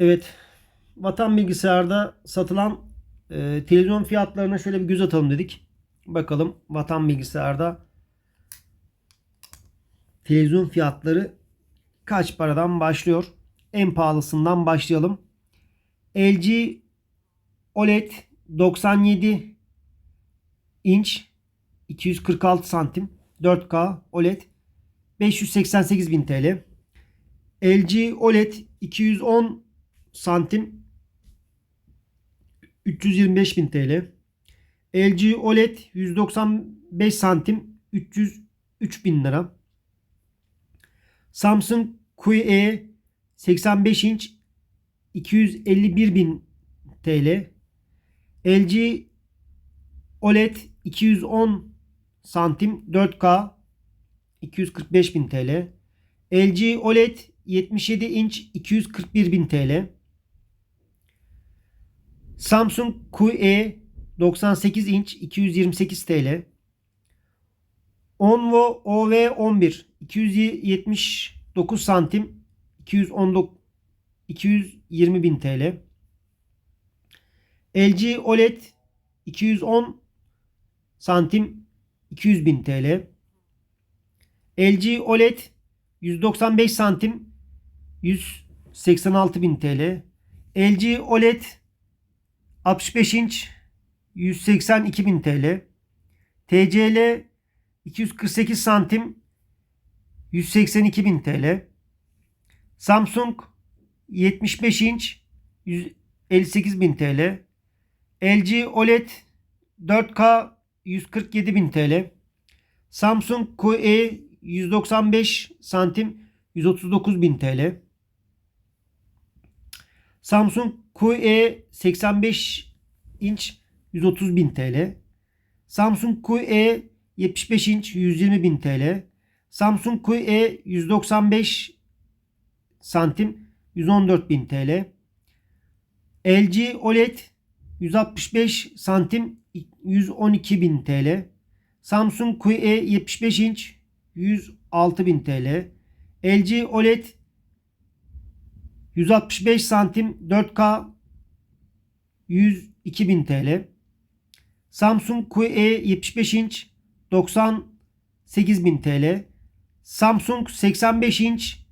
Evet. Vatan bilgisayarda satılan e, televizyon fiyatlarına şöyle bir göz atalım dedik. Bakalım Vatan bilgisayarda televizyon fiyatları kaç paradan başlıyor? En pahalısından başlayalım. LG OLED 97 inç 246 santim 4K OLED 588.000 TL. LG OLED 210 santim 325.000 TL. LG OLED 195 santim 303.000 lira. Samsung QE 85 inç 251.000 TL. LG OLED 210 santim 4K 245.000 TL. LG OLED 77 inç 241.000 TL. Samsung QE 98 inç 228 TL. Onvo OV11 279 santim 219 220 bin TL. LG OLED 210 santim 200 bin TL. LG OLED 195 santim 186 bin TL. LG OLED 65 inç 182 bin TL. TCL 248 santim 182 bin TL. Samsung 75 inç 158 bin TL. LG OLED 4K 147 bin TL. Samsung QE 195 santim 139 bin TL. Samsung QE 85 inç 130 bin TL. Samsung QE 75 inç 120 bin TL. Samsung QE 195 santim 114 bin TL. LG OLED 165 santim 112 bin TL. Samsung QE 75 inç 106 bin TL. LG OLED 165 santim 4K 102 bin TL. Samsung QE 75 inç 98 bin TL. Samsung 85 inç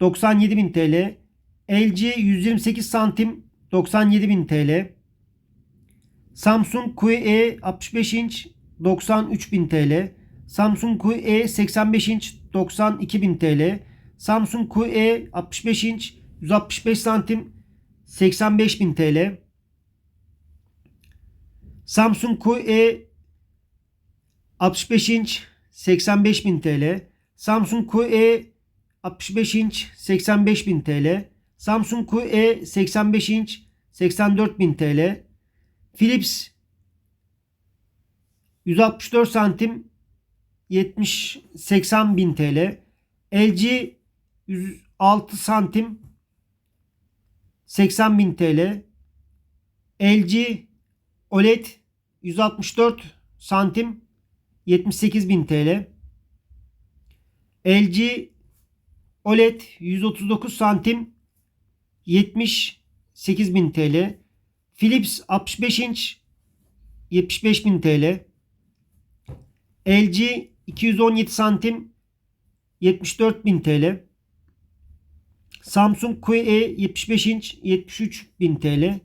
97 bin TL. LG 128 santim 97 bin TL. Samsung QE 65 inç 93 bin TL. Samsung QE 85 inç 92 bin TL. Samsung QE 65 inç 165 santim 85 bin TL. Samsung QE 65 inç 85 bin TL. Samsung QE 65 inç 85 bin TL. Samsung QE 85 inç 84 bin TL. Philips 164 santim 70 80 bin TL. LG 106 santim 80 bin TL. LG OLED 164 santim 78 bin TL. LG OLED 139 santim 78 bin TL. Philips 65 inç 75 bin TL. LG 217 santim 74 bin TL. Samsung QE 75 inç 73 bin TL.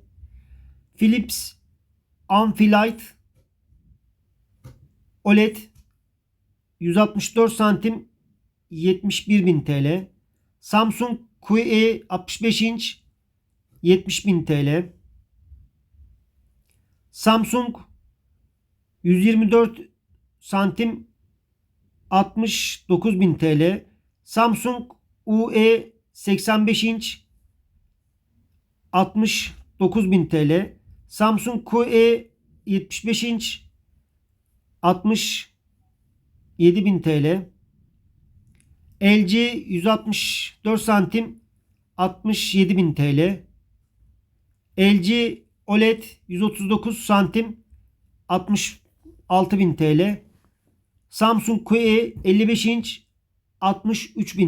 Philips Amphilight OLED 164 santim 71 bin TL. Samsung QE 65 inç 70 bin TL. Samsung 124 santim 69 bin TL. Samsung UE 85 inç 69 bin TL. Samsung QE 75 inç 67 bin TL. LG 164 santim 67 bin TL. LG OLED 139 santim 66 bin TL. Samsung QE 55 inç 63 bin